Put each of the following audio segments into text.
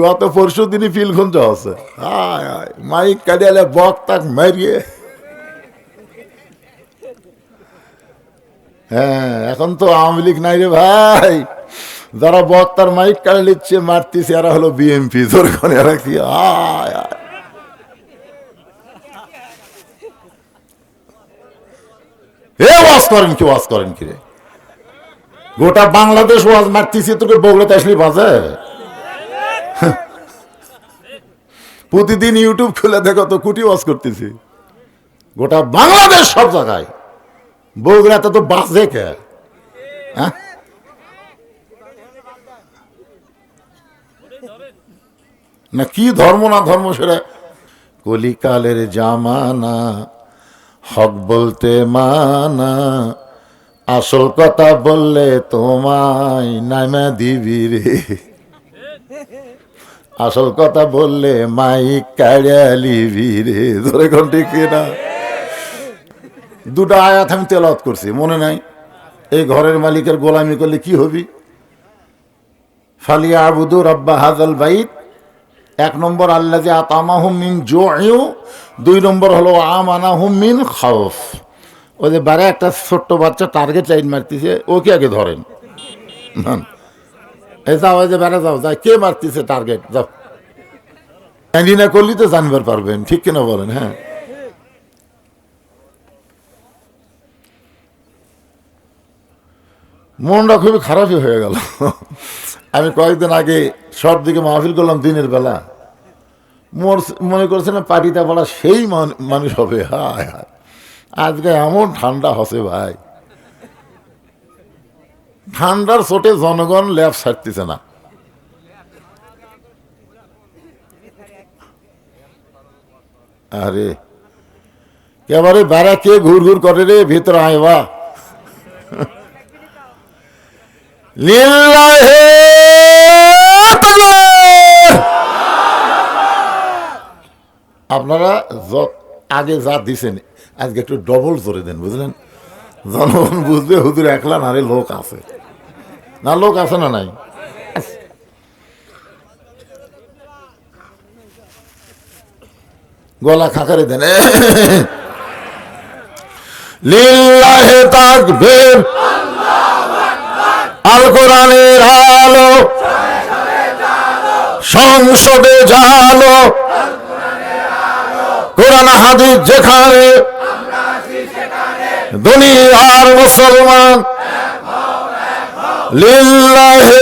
গত পরশু দিনই ফিলখঞ্জ আছে। হায় হায় মাইক কাটিয়ালে বক তাক মারিয়ে। হ্যাঁ এখন তো আওয়ামী লীগ নাই রে ভাই। যারা বক্তার মাইক কাটে নিচ্ছে, মারতিছে, এরা হলো বিএমপি তোর কোনে এরা কি? ওয়াজ করেন কি, ওয়াজ করেন কি রে? গোটা বাংলাদেশ ওয়াজ মারতিছে, তোকে বগলাতে আসলি বাজে? প্রতিদিন ইউটিউব খুলে দেখো তো কুটি ওয়াজ করতেছি। গোটা বাংলাদেশ সব জায়গায়। বগুড়াতে তো বাজে কে? হ্যাঁ? না কি ধর্ম না ধর্ম সেটা? কলিকালের জামানা, হক বলতে মানা, আসল কথা বললে তোমায় নামা দিবি রে। আসল কথা বললে মাইক কাড়ালিবি রে ধরে কোন ঠিক না? দুটো আয়াত আমি তেলাওয়াত করছি, মনে নাই? এই ঘরের মালিকের গোলামি করলে কি হবি? ফালিয়া আবুদু রব্বা হাজাল বাইত। এক নম্বর আল্লাহ যে আতামাহুম মিন জোয়ু দুই নম্বর হলো আমানাহুম মিন খাউফ। যে বারে একটা ছোট্ট বাচ্চা টার্গেট লাইন মারতেছে, ওকে আগে ধরেন। না। এই যাও যে যাও, যাই, কে মারতেছে টার্গেট যাও। ক্যান্ডি না করলি তো জানবার পারবেন, ঠিক কিনা বলেন হ্যাঁ। মনটা খুবই খারাপই হয়ে গেল। আমি কয়েকদিন আগে সব দিকে মাহফিল করলাম দিনের বেলা। মোর মনে করছে না পাটিটা পড়া সেই মানুষ হবে, হায় হায়। আজকে এমন ঠান্ডা হসে ভাই। ঠান্ডার চোটে জনগণ ল্যাব ছাড়তেছে না। আরে, এবারে বেড়া কে ঘুর ঘুর করে রে, ভিতরে লিল্লাহে তাকবীর! আপনারা আগে যা দিছেন, আজকে একটু ডবল জোরে দেন, বুঝলেন? জনগণ বুঝবে হুজুর একলা নারে লোক আছে। না, লোক আছে না নাই? গলা খাকারে দেন। লিল্লাহে তাকবীর। আল কোরআনের আলো। সংসদে জালো কোরআন হাদিস যেখানে। দুনিয়ার মুসলমান লিল্লাহে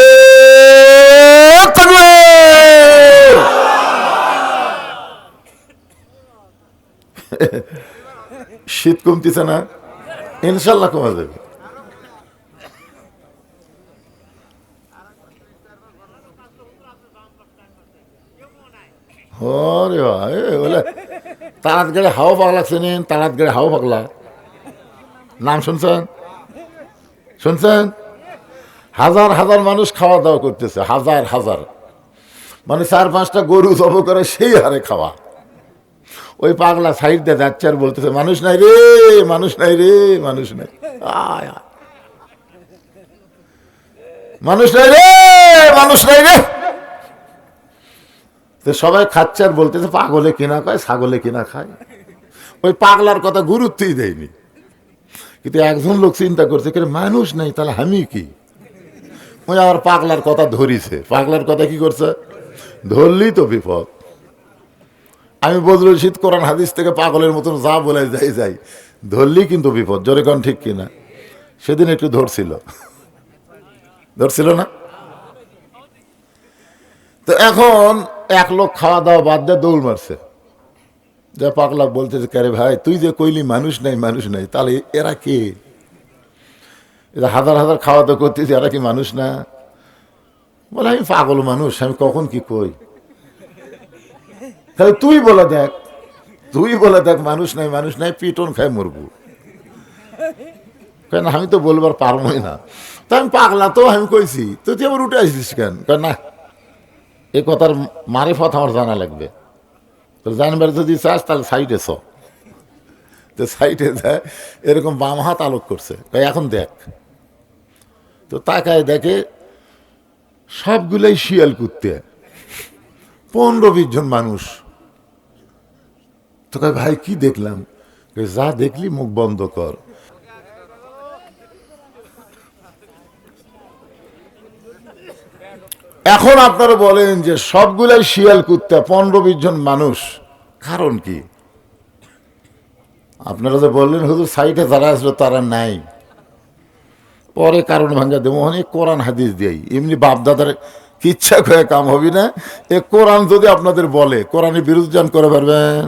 শীত কমতেছে না? ইনশাল্লাহ কমে যাবে। তারাত গেলে হাওয়া পাগলা চেনেন তারাত গেলে হাওয়া পাগলা। নাম শুনছেন? শুনছেন? হাজার হাজার মানুষ খাওয়া দাওয়া করতেছে, হাজার হাজার। মানে চার পাঁচটা গরু জব করে সেই হারে খাওয়া। ওই পাগলা সাইড দিয়ে যাচ্ছে আর বলতেছে, মানুষ নাই রে, মানুষ নাই রে, মানুষ নাই। মানুষ নাই রে, মানুষ নাই রে। তো সবাই খাচ্ছে আর বলতেছে, পাগলে কিনা খায়, ছাগলে কিনা খায়। ওই পাগলার কথা গুরুত্বই দেয়নি। কিন্তু একজন লোক চিন্তা করছে মানুষ নাই, তাহলে আমি কি? ওই আবার পাগলার কথা ধরিছে। পাগলার কথা কি করছে? ধরলেই তো বিপদ। আমি বদরুল শীত কোরআন হাদিস থেকে পাগলের মতন যা বলে যাই যাই, ধরলেই কিন্তু বিপদ। জোরে কন ঠিক কিনা? সেদিন একটু ধরছিল। ধরছিল না? তো এখন এক লোক খাওয়া দাওয়া বাদ দিয়ে দৌড় মারছে। যে পাগলা বলতেছে কারে ভাই, তুই যে কইলি মানুষ নাই মানুষ নাই, তাহলে এরা কে? হাজার হাজার খাওয়া দাওয়া করতেছে এরা কি মানুষ না? বলে, আমি পাগল মানুষ, আমি কখন কি কই? তাহলে তুই বলে দেখ, তুই বলে দেখ, মানুষ নাই মানুষ নাই, পিটন খাই মরবো। কেন, আমি তো বলবার পারবোই না। তা আমি পাগলা তো, আমি কইছি তো তুই আবার উঠে আসিস কেন? কেন, না, এ কথার মারে পথ আমার জানা লাগবে। তো জানবার যদি চাস, তাহলে সাইডে চ। তো সাইডে যায় এরকম বাম হাত আলোক করছে। এখন দেখ। তো তাকায় দেখে সবগুলাই শিয়াল কুত্তে। পনেরো বিশ জন মানুষ। তো ভাই, কি দেখলাম? যা দেখলি মুখ বন্ধ কর। এখন আপনারা বলেন যে সবগুলাই শিয়াল কুত্তা, পনেরো বিশ জন মানুষ, কারণ কি? আপনারা যে বললেন, হুজুর, সাইডে যারা আসলো, তারা নাই। পরে কারণ ভাঙ্গা দেবো। মানে কোরআন হাদিস দিয়ে এমনি বাপদাদার ইচ্ছা করে কাম হবি না। এ কোরআন যদি আপনাদের বলে কোরআনে বিরুদ্ধ যান করে পারবেন।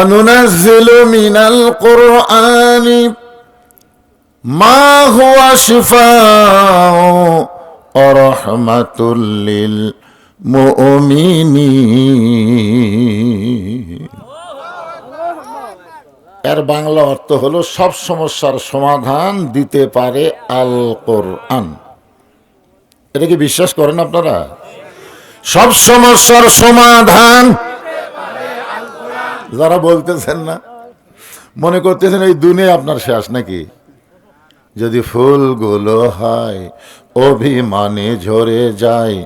অনুনাজিল মিনাল কোরআনি মা হুয়া শিফা অরহমাতুল্লিল মুমিনী এর বাংলা অর্থ হলো, সব সমস্যার সমাধান দিতে পারে আল কোরআন এটা কি বিশ্বাস করেন আপনারা? সব সমস্যার সমাধান যারা বলতেছেন না, মনে করতেছেন এই দুনিয়া আপনার শেষ নাকি? যদি ফুলগুলো হয় অভিমানে ঝরে যায়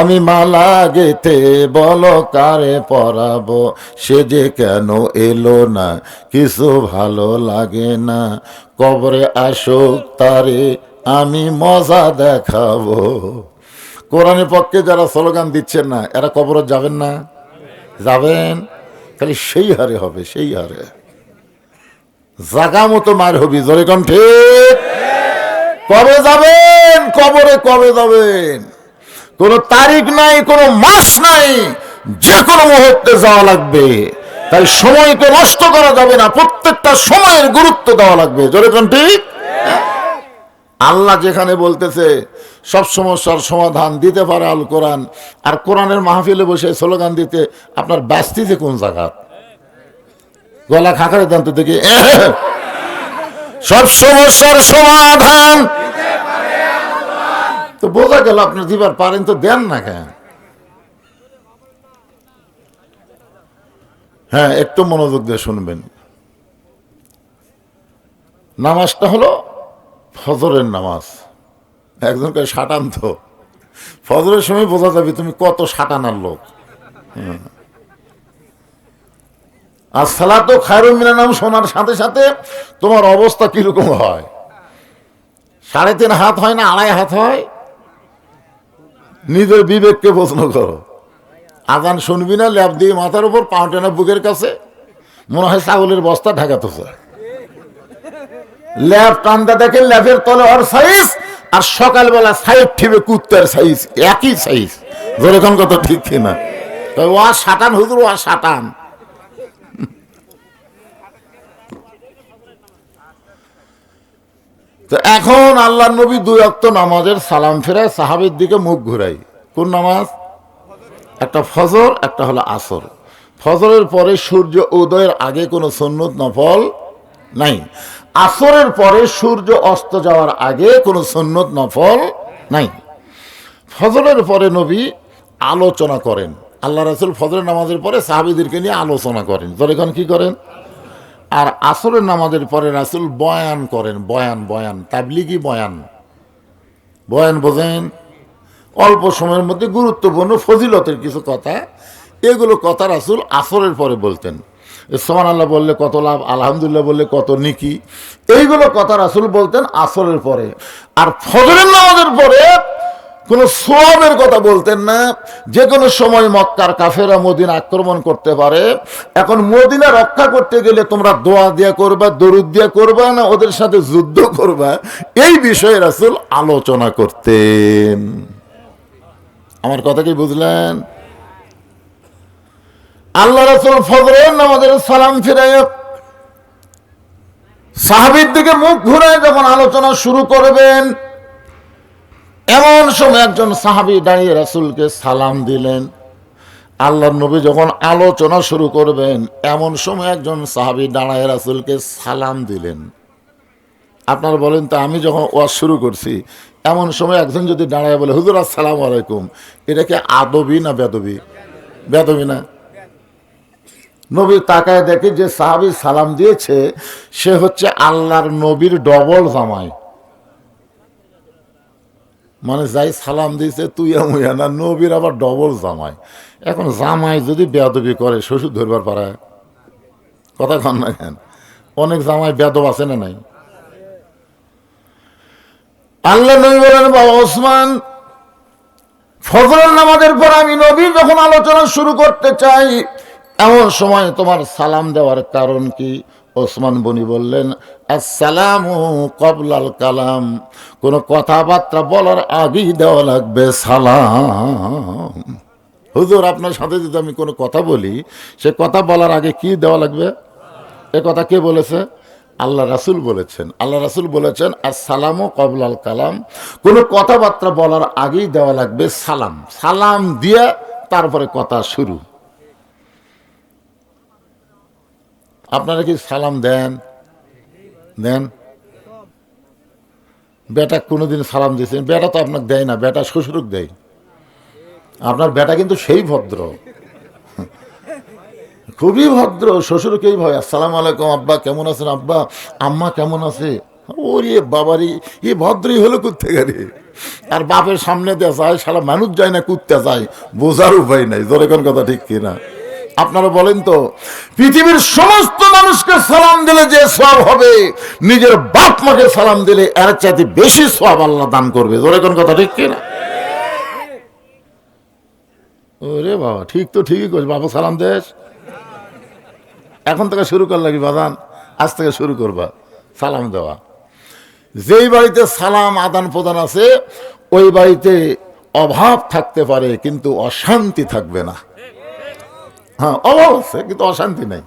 আমি মালা গেতে বলো কারে পরাবো। সে যে কেন এলো না, কিছু ভালো লাগে না। কবরে আসুক তারে আমি মজা দেখাবো। কোরআনের পক্ষে যারা স্লোগান দিচ্ছেন না, এরা কবরে যাবেন না? যাবেন? খালি সেই হারে হবে, সেই হারে। জাগা মতো মার হবি, জোরে কন ঠিক? কবে যাবেন? কবরে কবে যাবেন? কোন তারিখ নাই, কোন মাস নাই, যে কোনো মুহূর্তে যাওয়া লাগবে। তাই সময়কে নষ্ট করা যাবে না, প্রত্যেকটা সময়ের গুরুত্ব দেওয়া লাগবে। জোরে কোন ঠিক? আল্লাহ যেখানে বলতেছে, সব সমস্যার সমাধান দিতে পারে আল কোরআন। আর কোরআনের মাহফিলে বসে স্লোগান দিতে, আপনার ব্যস্তি যে কোন জায়গা? গলা খাকারে দেন তো দেখি। সব সমস্যার সমাধান। তো বোঝা গেল আপনি দিবার পারেন তো দেন না কেন? হ্যাঁ একটু মনোযোগ দিয়ে শুনবেন। নামাজটা হলো ফজরের নামাজ। একজনকে সাটান তো। ফজরের সময় বোঝা যাবে তুমি কত সাটানার লোক। হুম। আর সালাতো খায়রুল মিনা নাম শোনার সাথে সাথে তোমার অবস্থা কীরকম হয়? সাড়ে তিন হাত হয় না, আড়াই হাত হয়? নিজের বিবেককে প্রশ্ন করো। আজান শুনবি না ল্যাব দিয়ে মাথার উপর পাউটেনা বুকের কাছে? মনে হয় ছাগলের বস্তা ঢাকাতেছে। ল্যাব টান্দা দেখেন ল্যাবের তলে ওর সাইজ, আর সকালবেলা সাইড ঠিবে কুত্তার সাইজ, একই সাইজ। যেরকম কথা ঠিক কিনা। তবে ওয়া সাটান, হুজুর ওয়া সাটান। তো এখন আল্লাহ নবী দুই অক্ত নামাজের সালাম ফেরায় সাহাবের দিকে মুখ ঘুরাই কোন নামাজ? একটা ফজর, একটা হলো আসর। ফজরের পরে সূর্য উদয়ের আগে কোনো সন্ন্যত নফল নাই। আসরের পরে সূর্য অস্ত যাওয়ার আগে কোনো সন্ন্যত নফল নাই। ফজরের পরে নবী আলোচনা করেন। আল্লাহ রাসুল ফজরের নামাজের পরে সাহাবিদেরকে নিয়ে আলোচনা করেন। এখন কি করেন? আর আসরের নামাজের পরে রাসুল বয়ান করেন, বয়ান বয়ান, তাবলিগি বয়ান। বয়ান বোঝেন? অল্প সময়ের মধ্যে গুরুত্বপূর্ণ ফজিলতের কিছু কথা। এগুলো কথা রাসুল আসরের পরে বলতেন। সোমান আল্লাহ বললে কত লাভ, আলহামদুলিল্লাহ বললে কত নিকি। এইগুলো কথা রাসুল বলতেন আসরের পরে। আর ফজরের নামাজের পরে কোনো সোয়াবের কথা বলতেন না। যে কোনো সময় মক্কার কাফেরা মদিনা আক্রমণ করতে পারে। এখন মদিনা রক্ষা করতে গেলে তোমরা দোয়া দিয়া করবা, দরুদ দিয়া করবা না ওদের সাথে যুদ্ধ করবা? এই বিষয়ে রাসুল আলোচনা করতেন। আমার কথা কি বুঝলেন? আল্লাহ রাসুল ফজরের আমাদের সালাম ফিরাই সাহাবির দিকে মুখ ঘুরায় যখন আলোচনা শুরু করবেন এমন সময় একজন সাহাবি দাঁড়িয়ে রাসুলকে সালাম দিলেন। আল্লাহ নবী যখন আলোচনা শুরু করবেন, এমন সময় একজন সাহাবি দাঁড়ায় রাসুলকে সালাম দিলেন। আপনারা বলেন, তো আমি যখন ওয়াজ শুরু করছি, এমন সময় একজন যদি দাঁড়ায় বলে, হুজুর, আসসালাম আলাইকুম এটাকে আদবি না বেদবি? বেদবি না? নবী তাকায় দেখে যে সাহাবি সালাম দিয়েছে, সে হচ্ছে আল্লাহর নবীর ডবল জামাই। মানে যাই সালাম দিয়েছে, তুই মুইয়া না, নবীর আবার ডবল জামাই। এখন জামাই যদি বেয়াদবি করে, শ্বশুর ধরবার পারে কথা কন না কেন? অনেক জামাই বেদব আছে না নাই? আল্লাহ নবী বলেন, বাবা ওসমান, ফজরের নামাজের পর আমি নবীর যখন আলোচনা শুরু করতে চাই, এমন সময় তোমার সালাম দেওয়ার কারণ কি? ওসমান বনি বললেন, আসসালামু কবলাল কালাম। কোন কথাবার্তা বলার আগেই দেওয়া লাগবে সালাম। হুজুর, আপনার সাথে যদি আমি কোনো কথা বলি, সে কথা বলার আগে কি দেওয়া লাগবে? এ কথা কে বলেছে? আল্লাহ রাসুল বলেছেন। আল্লাহ রাসুল বলেছেন, আসসালামু কবলাল কালাম। কোনো কথাবার্তা বলার আগেই দেওয়া লাগবে সালাম। সালাম দিয়ে তারপরে কথা শুরু। আপনারা কি সালাম দেন? দেন? বেটা কোনোদিন সালাম দিয়েছেন বেটা তো আপনাকে দেয় না, বেটা শ্বশুরক দেয়। আপনার বেটা কিন্তু সেই ভদ্র। খুবই ভদ্র, শ্বশুরকেই ভয়। আসসালাম আলাইকুম, আব্বা কেমন আছেন? আব্বা, আম্মা কেমন আছে? ওরে বাবারি, এ ভদ্রই হলো কুত্তে গেলে আর বাপের সামনে দিয়ে যায় সারা মানুষ যায় না, কুত্তে যায়। বোঝার উপায় নাই, জোরে কোন কথা ঠিক কিনা? আপনারা বলেন তো, পৃথিবীর সমস্ত মানুষকে সালাম দিলে যে সব হবে, নিজের বাপ মাকে সালাম দিলে এর চাইতে বেশি সব আল্লাহ দান করবে। জোরে কোন কথা ঠিক কিনা? ওরে বাবা, ঠিক তো ঠিকই করছে বাবা সালাম দেশ এখন থেকে শুরু কর লাগি বাদান, আজ থেকে শুরু করবা, সালাম দেওয়া। যেই বাড়িতে সালাম, আদান প্রদান আছে, ওই বাড়িতে অভাব থাকতে পারে, কিন্তু অশান্তি থাকবে না। হ্যাঁ অভাব আছে কিন্তু অশান্তি নাই।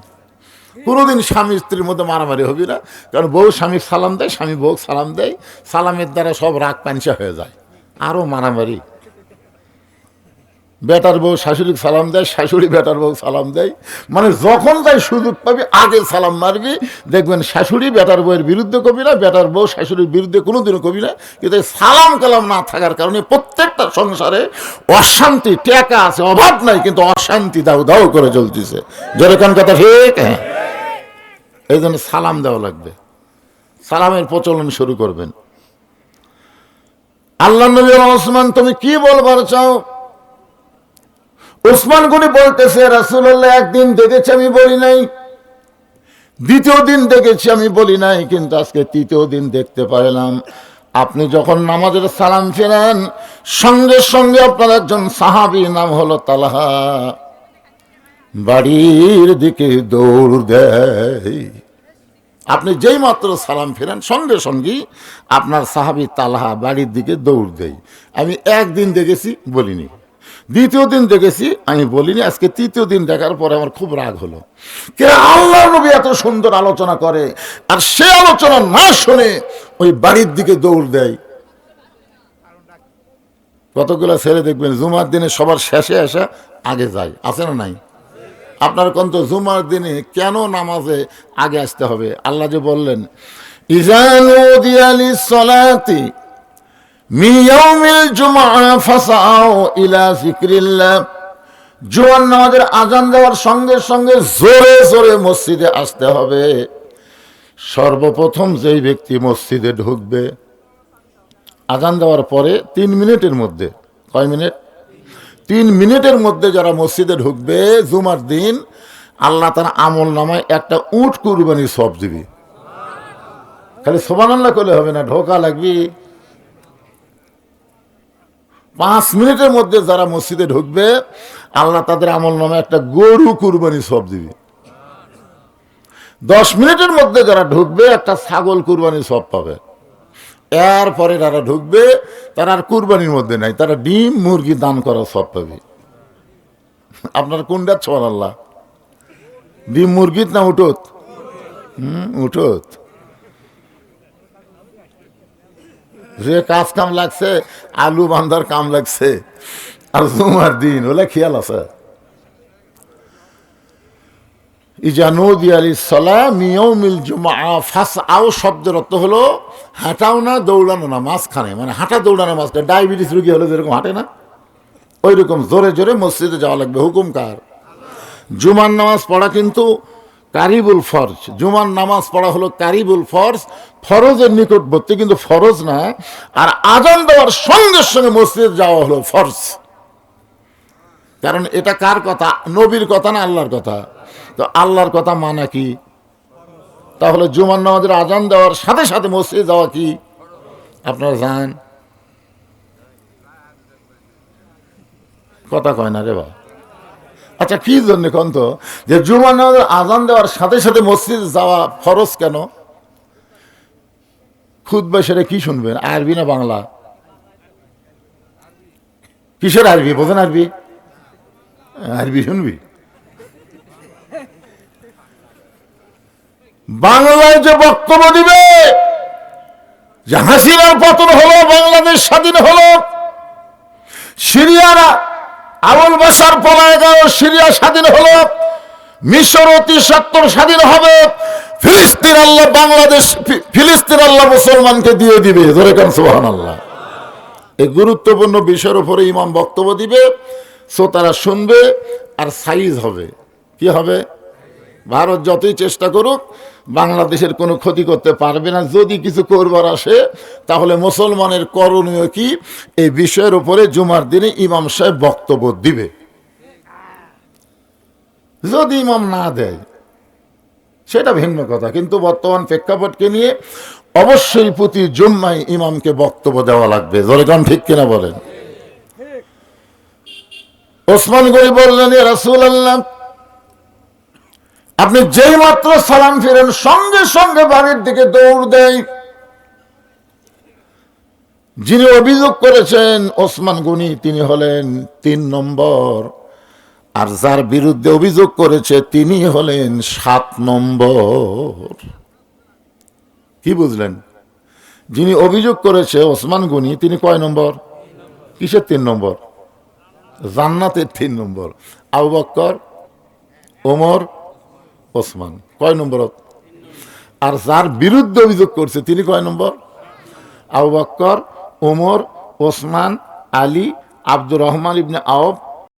কোনোদিন স্বামী স্ত্রীর মধ্যে মারামারি হবি না, কারণ বউ স্বামী সালাম দেয়, স্বামী বউ সালাম দেয়, সালামের দ্বারা সব রাগ পাঞ্চা হয়ে যায়। আরও মারামারি। বেটার বউ শাশুড়ি সালাম দেয়, শাশুড়ি বেটার বউ সালাম দেয়। মানে যখন তাই সুযোগ পাবি, আগে সালাম মারবি। দেখবেন শাশুড়ি বেটার বউয়ের বিরুদ্ধে কবি না, বেটার বউ শাশুড়ির বিরুদ্ধে কোনোদিনও কবি না। কিন্তু সালাম কালাম না থাকার কারণে প্রত্যেকটা সংসারে অশান্তি, টেকা আছে, অভাব নাই, কিন্তু অশান্তি দাও দাও করে চলতেছে। যেরকম কথা ঠিক? হ্যাঁ। এই জন্য সালাম দেওয়া লাগবে। সালামের প্রচলন শুরু করবেন। আল্লাহ নবী ওসমান তুমি কি বলবার চাও? ওসমান গনি বলতেছে রাসুল্লাহ একদিন দেখেছি আমি বলি নাই। দ্বিতীয় দিন দেখেছি আমি বলি নাই, কিন্তু আজকে তৃতীয় দিন দেখতে পারলাম। আপনি যখন নামাজের সালাম ফেরেন, সঙ্গে সঙ্গে আপনার একজন সাহাবি নাম হলো তালাহা। বাড়ির দিকে দৌড় দেয়। আপনি যেই মাত্র সালাম ফেরেন, সঙ্গে সঙ্গেই আপনার সাহাবি তালাহা বাড়ির দিকে দৌড় দেয়। আমি একদিন দেখেছি, বলিনি। দ্বিতীয় দিন দেখেছি, আমি বলিনি, আজকে তৃতীয় দিন দেখার পরে আমার খুব রাগ হলো। কে আল্লাহ নবী এত সুন্দর আলোচনা করে, আর সে আলোচনা না শুনে ওই বাড়ির দিকে দৌড় দেয়। কতগুলো ছেলে দেখবেন, জুমার দিনে সবার শেষে আসা আগে যায়, আছে না নাই? আপনার কন্ত জুমার দিনে কেন নামাজে আগে আসতে হবে? আল্লাহ যে বললেন ইজানু দিয়ালি সলাতি মিয়াউমিল জুমা ফাসাও ইলা জিক্রিল্লাহ জুয়ার নামাজের আজান দেওয়ার সঙ্গে সঙ্গে জোরে জোরে মসজিদে আসতে হবে। সর্বপ্রথম যেই ব্যক্তি মসজিদে ঢুকবে, আজান দেওয়ার পরে তিন মিনিটের মধ্যে, কয় মিনিট? তিন মিনিটের মধ্যে যারা মসজিদে ঢুকবে, জুমার দিন, আল্লাহ তার আমল নামায় একটা উট কুরবানি সব দিবি। খালি সোবানাল্লাহ করলে হবে না, ঢোকা লাগবি। পাঁচ মিনিটের মধ্যে যারা মসজিদে ঢুকবে, আল্লাহ তাদের আমল নামে একটা গরু কুরবানি সব দিবে। দশ মিনিটের মধ্যে যারা ঢুকবে, একটা ছাগল কুরবানি সব পাবে। এরপরে যারা ঢুকবে, তারা আর কুরবানির মধ্যে নাই, তারা ডিম, মুরগি দান করা সব পাবে। আপনার কোনটা ছোয়াল আল্লাহ? ডিম মুরগিত না উঠোত? হুম, উঠোত। যে কাজ কাম লাগছে, আলু বান্ধার কাম লাগছে। আর জুমার দিন, ওলে খেয়াল আছে? ইজানুদি আলী সলা মিয়মিল জুমা ফাস আও শব্দের অর্থ হলো হাঁটাও না, দৌড়ানো না, মাঝখানে। মানে হাঁটা দৌড়ানো মাঝখানে। ডায়াবেটিস রুগী হলে যেরকম হাঁটে না ওই রকম জোরে জোরে মসজিদে যাওয়া লাগবে। হুকুম কার? জুমার নামাজ পড়া কিন্তু কারিবুল ফরজ। জুমার নামাজ পড়া হলো কারিবুল ফরজ, ফরজের নিকটবর্তী, কিন্তু ফরজ না, আর আজান দেওয়ার সঙ্গে সঙ্গে মসজিদ যাওয়া হলো ফরজ। কারণ এটা কার কথা? নবীর কথা না আল্লাহর কথা? তো আল্লাহর কথা মানা কি? তাহলে জুমার নামাজের আজান দেওয়ার সাথে সাথে মসজিদ যাওয়া কি? আপনারা যান কথা কয় না রে বা আচ্ছা কি জন্য কন্ত? যে নামাজের আজান দেওয়ার সাথে সাথে মসজিদ যাওয়া ফরজ কেন? খুদ সেটা কি শুনবেন? আরবি না বাংলা? কিসের আরবি? বোঝেন আরবি? আরবি শুনবি? বাংলায় যে বক্তব্য দিবে যে হাসিনার পতন হলো, বাংলাদেশ স্বাধীন হলো, সিরিয়ারা আবুল বাসার পলায় গেল সিরিয়া স্বাধীন হলো, মিশর অতি সত্তর স্বাধীন হবে, ফিলিস্তিন আল্লাহ বাংলাদেশ ফিলিস্তিন আল্লাহ মুসলমানকে দিয়ে দিবে। ধরে কেন সোহান আল্লাহ এই গুরুত্বপূর্ণ বিষয়ের উপরে ইমাম বক্তব্য দিবে, শ্রোতারা শুনবে আর সাইজ হবে। কি হবে? ভারত যতই চেষ্টা করুক বাংলাদেশের কোনো ক্ষতি করতে পারবে না। যদি কিছু করবার আসে তাহলে মুসলমানের করণীয় কি? এই বিষয়ের উপরে জুমার দিনে ইমাম সাহেব বক্তব্য দিবে। যদি ইমাম না দেয় সেটা ভিন্ন কথা। কিন্তু বর্তমান প্রেক্ষাপটকে নিয়ে অবশ্যই প্রতি জুম্মায় ইমামকে বক্তব্য দেওয়া লাগবে। জোরেকান ঠিক কিনা বলেন? ওসমান গরি বললেন রাসুল আল্লাহ আপনি যেই মাত্র সালাম ফিরেন, সঙ্গে সঙ্গে বাড়ির দিকে দৌড় দেয় যিনি অভিযোগ করেছেন, ওসমান গনি, তিনি হলেন তিন নম্বর। আর যার বিরুদ্ধে অভিযোগ করেছে, তিনি হলেন সাত নম্বর। কি বুঝলেন? যিনি অভিযোগ করেছে, ওসমান গনি, তিনি কয় নম্বর? কিসের তিন নম্বর? জান্নাতের তিন নম্বর। আবু বক্কর, ওমর ওসমান। কয় নম্বরত আর যার বিরুদ্ধে অভিযোগ করছে, তিনি কয় নম্বর? আবু বক্কর ওমর ওসমান, আলী, আব্দুর রহমান ইবনে আওফ